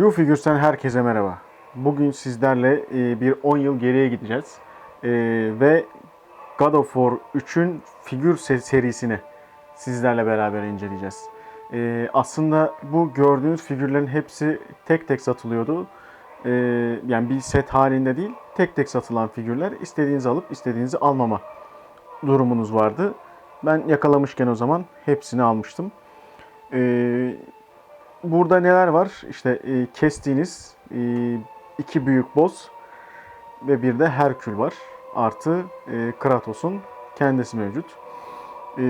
You Figures'ten herkese merhaba. Bugün sizlerle e, bir 10 yıl geriye gideceğiz. E, ve God of War 3'ün figür se- serisini sizlerle beraber inceleyeceğiz. E, aslında bu gördüğünüz figürlerin hepsi tek tek satılıyordu. Yani bir set halinde değil, tek tek satılan figürler. İstediğinizi alıp istediğinizi almama durumunuz vardı. Ben yakalamışken o zaman hepsini almıştım. E, burada neler var? İşte e, kestiğiniz e, iki büyük boss ve bir de Herkül var. Artı e, Kratos'un kendisi mevcut. E,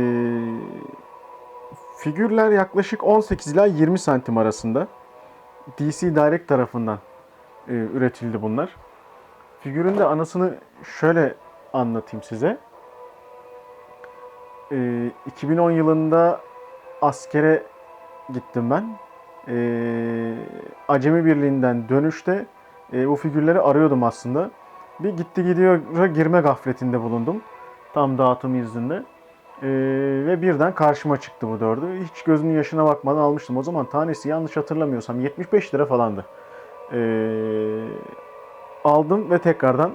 figürler yaklaşık 18 ila 20 santim arasında. DC Direct tarafından e, üretildi bunlar. Figürün de anasını şöyle anlatayım size. E, 2010 yılında askere gittim ben. Ee, Acemi Birliği'nden dönüşte e, o figürleri arıyordum aslında. Bir gitti gidiyor'a girme gafletinde bulundum. Tam dağıtım izninde. Ee, ve birden karşıma çıktı bu dördü. Hiç gözümün yaşına bakmadan almıştım. O zaman tanesi yanlış hatırlamıyorsam 75 lira falandı. Ee, aldım ve tekrardan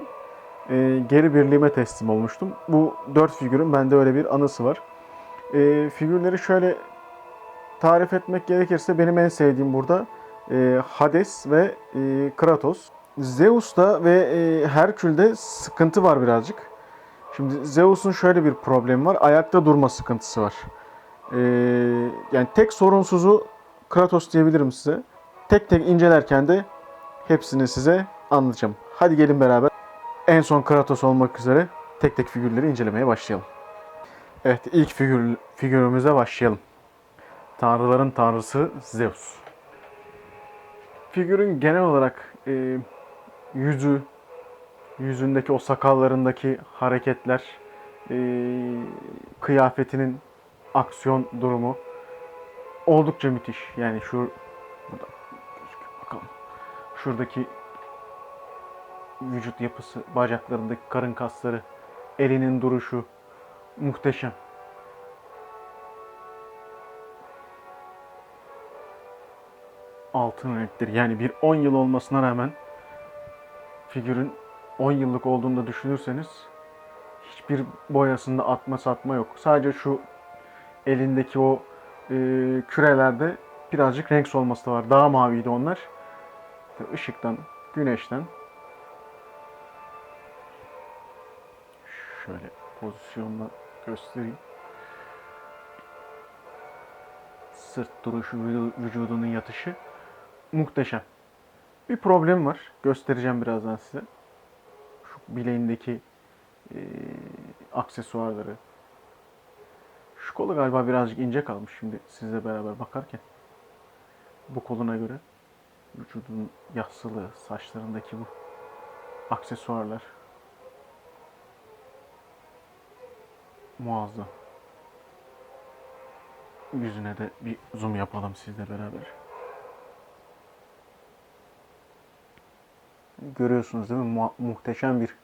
e, geri birliğime teslim olmuştum. Bu dört figürün bende öyle bir anısı var. Ee, figürleri şöyle tarif etmek gerekirse benim en sevdiğim burada e, Hades ve e, Kratos. Zeus'ta ve e, Herkül'de sıkıntı var birazcık. Şimdi Zeus'un şöyle bir problemi var. Ayakta durma sıkıntısı var. E, yani tek sorunsuzu Kratos diyebilirim size. Tek tek incelerken de hepsini size anlatacağım. Hadi gelin beraber en son Kratos olmak üzere tek tek figürleri incelemeye başlayalım. Evet ilk figür, figürümüze başlayalım. Tanrıların tanrısı Zeus. Figürün genel olarak e, yüzü, yüzündeki o sakallarındaki hareketler, e, kıyafetinin aksiyon durumu oldukça müthiş. Yani şu burada bakalım. Şuradaki vücut yapısı, bacaklarındaki karın kasları, elinin duruşu muhteşem. Altın renktir. Yani bir 10 yıl olmasına rağmen figürün 10 yıllık olduğunu da düşünürseniz hiçbir boyasında atma satma yok. Sadece şu elindeki o e, kürelerde birazcık renk solması da var. Daha maviydi onlar. İşte ışıktan, güneşten şöyle pozisyonla göstereyim. Sırt duruşu, vücu- vücudunun yatışı muhteşem. Bir problem var. Göstereceğim birazdan size. Şu bileğindeki e, aksesuarları. Şu kolu galiba birazcık ince kalmış şimdi sizle beraber bakarken. Bu koluna göre vücudun yassılığı, saçlarındaki bu aksesuarlar muazzam. Yüzüne de bir zoom yapalım sizle beraber. Görüyorsunuz değil mi? Mu- muhteşem bir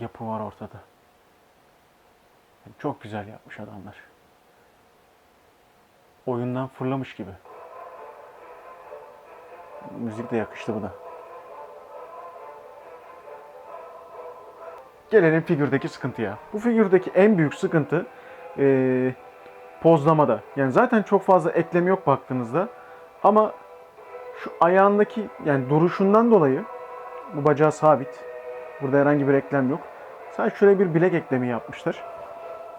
yapı var ortada. Çok güzel yapmış adamlar. Oyundan fırlamış gibi. Müzik de yakıştı bu da. Gelelim figürdeki sıkıntıya. Bu figürdeki en büyük sıkıntı eee, pozlamada. Yani zaten çok fazla eklemi yok baktığınızda. Ama şu ayağındaki yani duruşundan dolayı bu bacağı sabit. Burada herhangi bir eklem yok. Sadece şuraya bir bilek eklemi yapmışlar.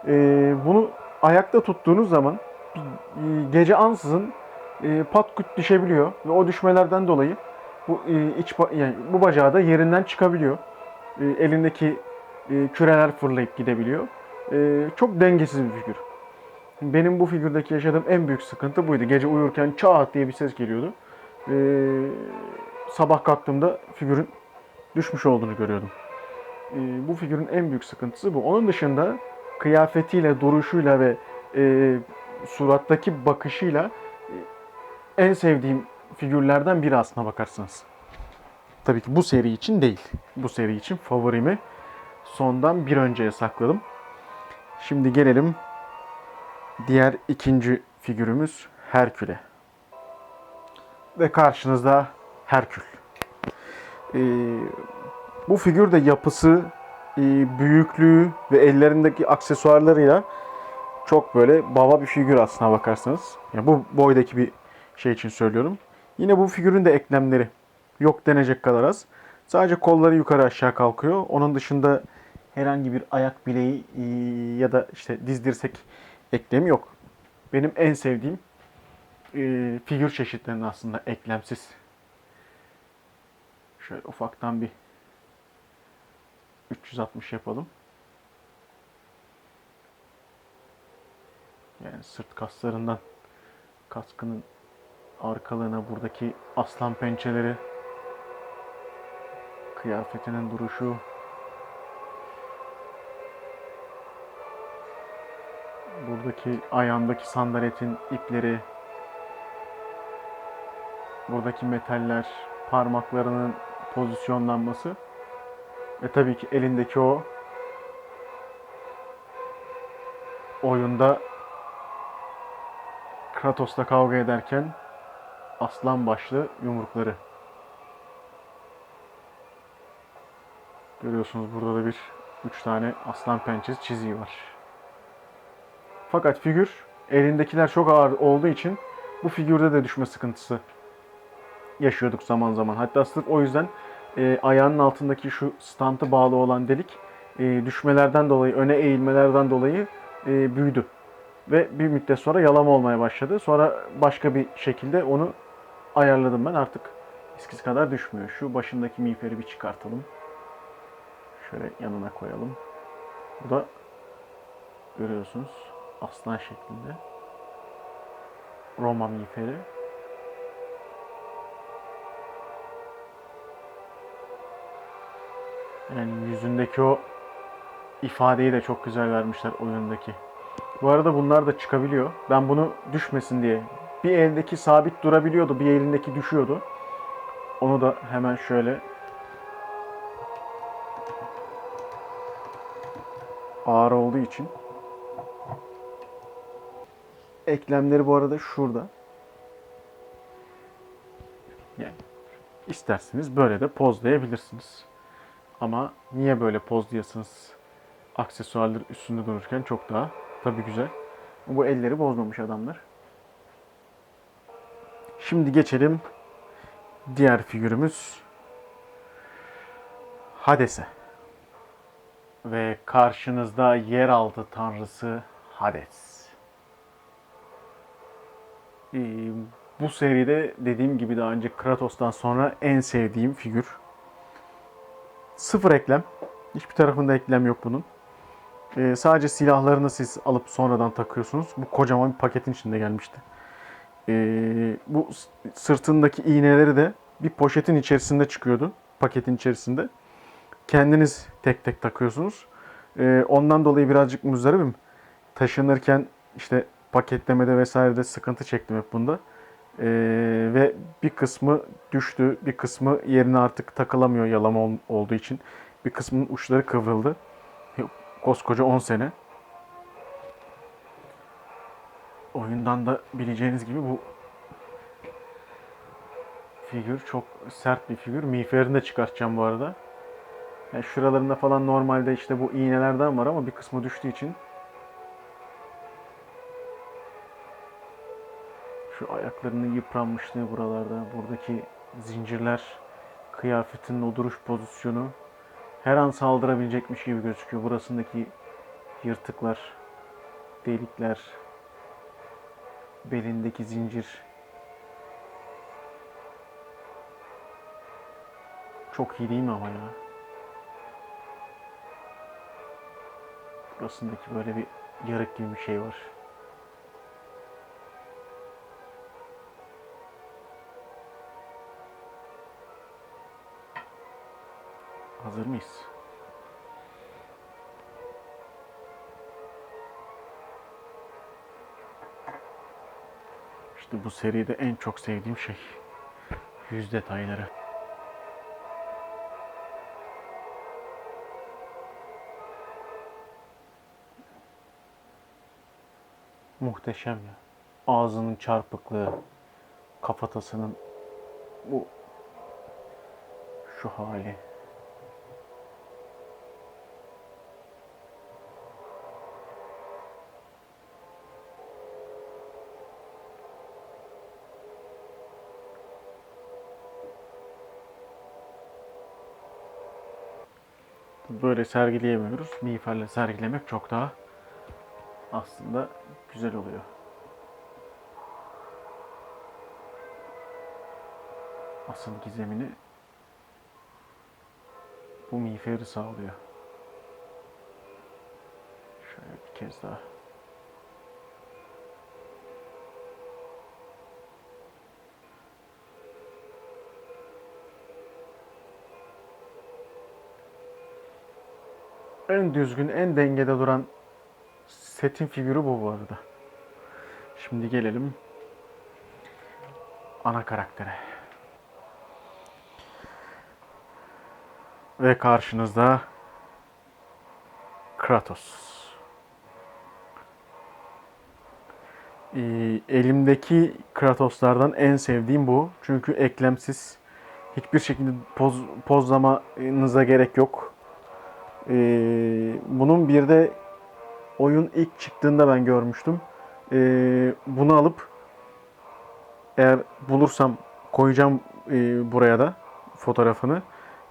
Ee, bunu ayakta tuttuğunuz zaman gece ansızın e, pat küt düşebiliyor ve o düşmelerden dolayı bu e, iç yani bu bacağı da yerinden çıkabiliyor. E, elindeki e, küreler fırlayıp gidebiliyor. E, çok dengesiz bir figür. Benim bu figürdeki yaşadığım en büyük sıkıntı buydu. Gece uyurken çat diye bir ses geliyordu. Ee, sabah kalktığımda figürün düşmüş olduğunu görüyordum. Ee, bu figürün en büyük sıkıntısı bu. Onun dışında kıyafetiyle, duruşuyla ve e, surattaki bakışıyla e, en sevdiğim figürlerden biri aslına bakarsanız. Tabii ki bu seri için değil. Bu seri için favorimi sondan bir önceye sakladım. Şimdi gelelim diğer ikinci figürümüz Herkül'e. Ve karşınızda Herkül. Ee, bu figür de yapısı, e, büyüklüğü ve ellerindeki aksesuarlarıyla çok böyle baba bir figür aslına bakarsanız. Yani bu boydaki bir şey için söylüyorum. Yine bu figürün de eklemleri yok denecek kadar az. Sadece kolları yukarı aşağı kalkıyor. Onun dışında herhangi bir ayak bileği e, ya da işte diz dirsek eklemi yok. Benim en sevdiğim e, figür çeşitlerinin aslında eklemsiz. Şöyle ufaktan bir 360 yapalım. Yani sırt kaslarından kaskının arkalığına buradaki aslan pençeleri kıyafetinin duruşu buradaki ayağındaki sandaletin ipleri buradaki metaller parmaklarının pozisyonlanması ve tabii ki elindeki o oyunda Kratos'la kavga ederken aslan başlı yumrukları. Görüyorsunuz burada da bir üç tane aslan pençesi çiziği var. Fakat figür elindekiler çok ağır olduğu için bu figürde de düşme sıkıntısı yaşıyorduk zaman zaman. Hatta sırf o yüzden e, ayağının altındaki şu stantı bağlı olan delik e, düşmelerden dolayı, öne eğilmelerden dolayı e, büyüdü. Ve bir müddet sonra yalama olmaya başladı. Sonra başka bir şekilde onu ayarladım ben. Artık eskisi kadar düşmüyor. Şu başındaki miğferi bir çıkartalım. Şöyle yanına koyalım. Bu da görüyorsunuz aslan şeklinde. Roma miğferi. Yani yüzündeki o ifadeyi de çok güzel vermişler oyundaki. Bu arada bunlar da çıkabiliyor. Ben bunu düşmesin diye. Bir eldeki sabit durabiliyordu, bir elindeki düşüyordu. Onu da hemen şöyle ağır olduğu için eklemleri bu arada şurada. Yani isterseniz böyle de pozlayabilirsiniz. Ama niye böyle pozlayasınız? Aksesuarlar üstünde dururken çok daha tabii güzel. Bu elleri bozmamış adamlar. Şimdi geçelim diğer figürümüz Hades'e. Ve karşınızda yeraltı tanrısı Hades. Ee, bu seride dediğim gibi daha önce Kratos'tan sonra en sevdiğim figür. Sıfır eklem. Hiçbir tarafında eklem yok bunun. Ee, sadece silahlarını siz alıp sonradan takıyorsunuz. Bu kocaman bir paketin içinde gelmişti. Ee, bu sırtındaki iğneleri de bir poşetin içerisinde çıkıyordu. Paketin içerisinde. Kendiniz tek tek takıyorsunuz. Ee, ondan dolayı birazcık muzdaribim. Taşınırken işte paketlemede vesairede sıkıntı çektim hep bunda. Ee, ve bir kısmı düştü, bir kısmı yerine artık takılamıyor yalama ol- olduğu için. Bir kısmının uçları kıvrıldı. Koskoca 10 sene. Oyundan da bileceğiniz gibi bu figür çok sert bir figür. Miğferini de çıkartacağım bu arada. Yani şuralarında falan normalde işte bu iğnelerden var ama bir kısmı düştüğü için şu ayaklarının yıpranmışlığı buralarda, buradaki zincirler, kıyafetinin o duruş pozisyonu her an saldırabilecekmiş gibi gözüküyor. Burasındaki yırtıklar, delikler, belindeki zincir. Çok iyi değil mi ama ya? Burasındaki böyle bir yarık gibi bir şey var. Hazır mıyız? İşte bu seride en çok sevdiğim şey. Yüz detayları. Muhteşem ya. ağzının çarpıklığı, kafatasının bu şu hali. Böyle sergileyemiyoruz. Miğferle sergilemek çok daha aslında güzel oluyor. Asıl gizemini bu miğferi sağlıyor. Şöyle bir kez daha. En düzgün, en dengede duran setin figürü bu bu arada. Şimdi gelelim ana karaktere. Ve karşınızda Kratos. Ee, elimdeki Kratoslardan en sevdiğim bu. Çünkü eklemsiz. Hiçbir şekilde poz, pozlamanıza gerek yok. Ee, bunun bir de oyun ilk çıktığında ben görmüştüm. Ee, bunu alıp eğer bulursam koyacağım e, buraya da fotoğrafını.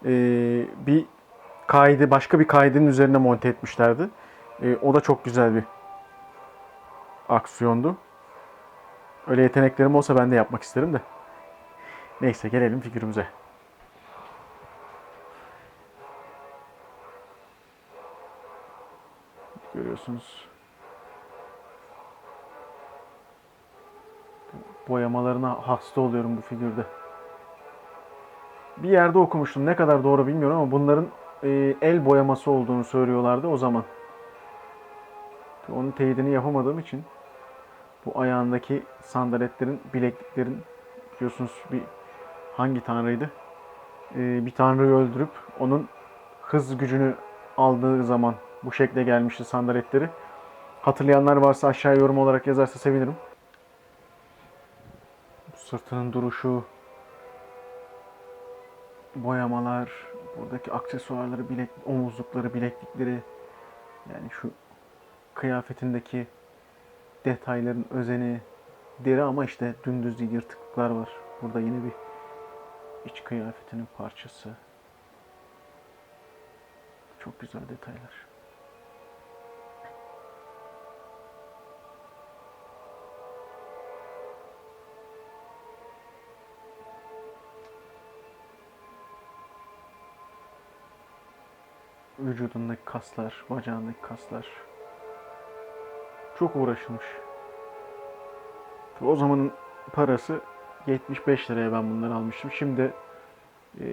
Ee, bir kaydı başka bir kaydın üzerine monte etmişlerdi. Ee, o da çok güzel bir aksiyondu. Öyle yeteneklerim olsa ben de yapmak isterim de. Neyse gelelim figürümüze. Görüyorsunuz. Boyamalarına hasta oluyorum bu figürde. Bir yerde okumuştum. Ne kadar doğru bilmiyorum ama bunların e, el boyaması olduğunu söylüyorlardı o zaman. Onun teyidini yapamadığım için bu ayağındaki sandaletlerin, bilekliklerin biliyorsunuz bir hangi tanrıydı? E, bir tanrıyı öldürüp onun hız gücünü aldığı zaman bu şekle gelmişti sandaletleri. Hatırlayanlar varsa aşağıya yorum olarak yazarsa sevinirim. Sırtının duruşu, boyamalar, buradaki aksesuarları, bilek, omuzlukları, bileklikleri, yani şu kıyafetindeki detayların özeni, deri ama işte dümdüz değil yırtıklıklar var. Burada yine bir iç kıyafetinin parçası. Çok güzel detaylar. Vücudundaki kaslar, bacağındaki kaslar. Çok uğraşılmış. O zamanın parası 75 liraya ben bunları almıştım. Şimdi e,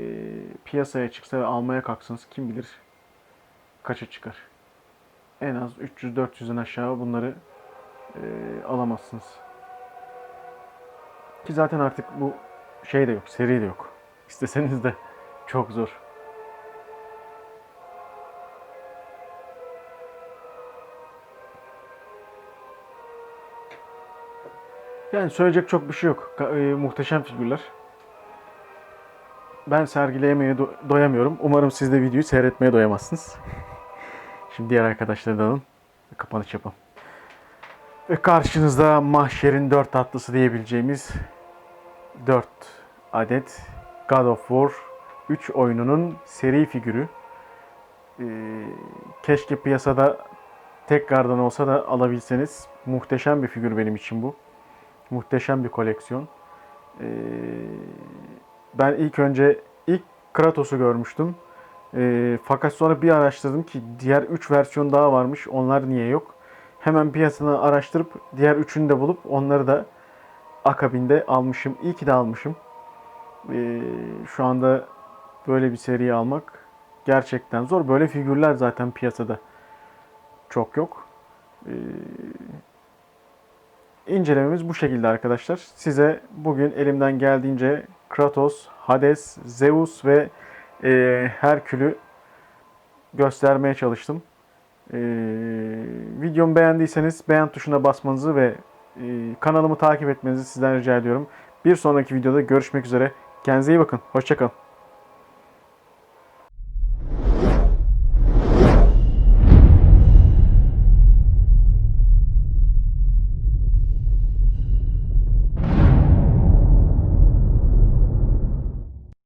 piyasaya çıksa ve almaya kalksanız kim bilir kaça çıkar. En az 300-400'den aşağı bunları e, alamazsınız. Ki zaten artık bu şey de yok, seri de yok. İsteseniz de çok zor. Yani söyleyecek çok bir şey yok. E, muhteşem figürler. Ben sergileyemeye do- doyamıyorum. Umarım siz de videoyu seyretmeye doyamazsınız. Şimdi diğer arkadaşları da alın. Kapanış yapalım. Ve karşınızda mahşerin dört tatlısı diyebileceğimiz 4 adet God of War 3 oyununun seri figürü. Ee, keşke piyasada tekrardan olsa da alabilseniz. Muhteşem bir figür benim için bu. Muhteşem bir koleksiyon. Ee, ben ilk önce ilk Kratos'u görmüştüm. Ee, fakat sonra bir araştırdım ki diğer 3 versiyon daha varmış. Onlar niye yok? Hemen piyasını araştırıp diğer üçünü de bulup onları da akabinde almışım. İyi ki de almışım. Ee, şu anda böyle bir seriyi almak gerçekten zor. Böyle figürler zaten piyasada çok yok. Ee, incelememiz bu şekilde arkadaşlar. Size bugün elimden geldiğince Kratos, Hades, Zeus ve e, Herkül'ü göstermeye çalıştım. E, videomu beğendiyseniz beğen tuşuna basmanızı ve e, kanalımı takip etmenizi sizden rica ediyorum. Bir sonraki videoda görüşmek üzere. Kendinize iyi bakın. Hoşçakalın.